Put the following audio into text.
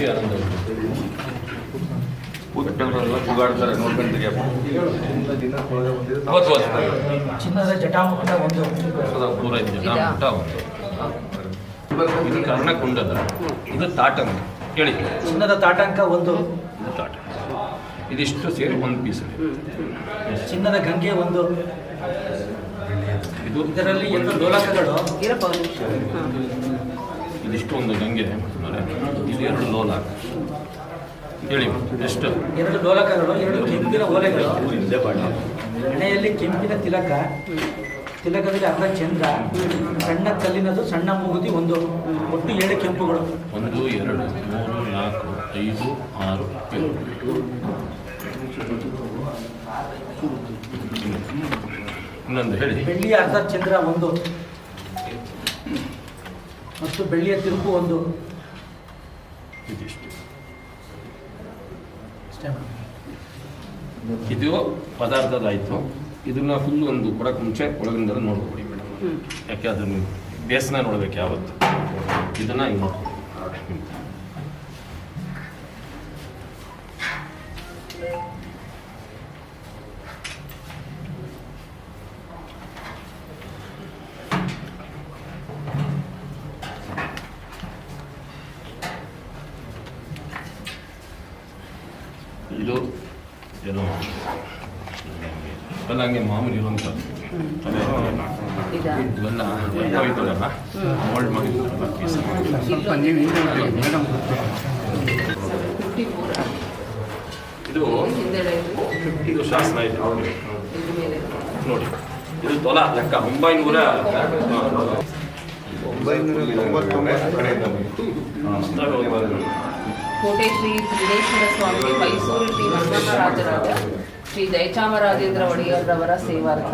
ರುಚಿ ಆನಂದ ಕೂಗಾಡ್ತಾರೆ ಅವತ್ತು ಚಿನ್ನದ ಜಟಾಮುಖ ಒಂದು ಇದೆ ಒಂದು. ಇದು ಕರ್ಣಕುಂಡದ ಇದು ತಾಟಂ ಹೇಳಿ. ಚಿನ್ನದ ತಾಟಂಕ ಒಂದು. ಇದು ತಾಟ ಇದಿಷ್ಟು ಸೇರಿ ಒಂದು ಪೀಸ್ ಚಿನ್ನದ ಗಂಗೆ ಒಂದು. ಇದು ಇದರಲ್ಲಿ ಎರಡು ಡೋಲಕಗಳು. ಇರಪ್ಪ ಒಂದು ನಿಮಿಷ ಹಾಂ ಇದಿಷ್ಟು ಒಂದು ಗಂಗೆ ಅಂದರೆ ಇದು ಎರಡು ಲೋಲ ಹೇಳಿ ಎಷ್ಟು? ಎರಡು ಲೋಲಕಗಳು ಎರಡು ಕೆಂಪಿನ ಓಲೆಗಳು. ಹಣೆಯಲ್ಲಿ ಕೆಂಪಿನ ತಿಲಕ ತಿಲಕದಲ್ಲಿ ಅರ್ಧ ಚಂದ್ರ ಸಣ್ಣ ಕಲ್ಲಿನದು ಸಣ್ಣ ಮೂಗುತಿ ಒಂದು ಒಟ್ಟು ಏಳು ಕೆಂಪುಗಳು. ಒಂದು ಎರಡು ಮೂರು ನಾಲ್ಕು ಐದು ಆರು ಏಳು. ಇನ್ನೊಂದು ಹೇಳಿ. ಬೆಳ್ಳಿಯ ಅರ್ಧ ಚಂದ್ರ ಒಂದು ಮತ್ತು ಬೆಳ್ಳಿಯ ತಿರುಪು ಒಂದು. ಇದು ಪದಾರ್ಥದಾಯಿತು. ಇದನ್ನ ಫುಲ್ ಒಂದು ಕೊಡಕ್ಕೆ ಮುಂಚೆ ಒಳಗಿಂದ ನೋಡ್ಕೊಡಿ ಮೇಡಮ್. ಯಾಕೆ ಅದನ್ನು ಬೇಸನ ನೋಡ್ಬೇಕು ಯಾವತ್ತು? ಇದನ್ನ ಹಿಂಗೆ ನೋಡ್ಕೊಡಿ ಇದು ಏನೋ ಹಂಗೆ ಮಾಮೂಲಿ ಇದಾ ಇವೆಲ್ಲ ಹೋಯ್ತದಲ್ಲ? ಮೋಲ್ಡ್ ಸ್ವಲ್ಪ ನೀವು ಇದು ಇದು. ಇದು ಶಾಸನ ಇದೆ ನೋಡಿ ಇದು ತೊಲ ಲೆಕ್ಕ. ಒಂಬೈನೂರ ಕೋಟೆ ಶ್ರೀ ಸಿದ್ದೇಶ್ವರ ಸ್ವಾಮಿ ಮೈಸೂರು ಶ್ರೀ ಬಸವರಾಜರಾದ ಶ್ರೀ ಜಯಚಾಮರಾಜೇಂದ್ರ ಒಡೆಯರ್ರವರ ಸೇವಾರ್ಥ.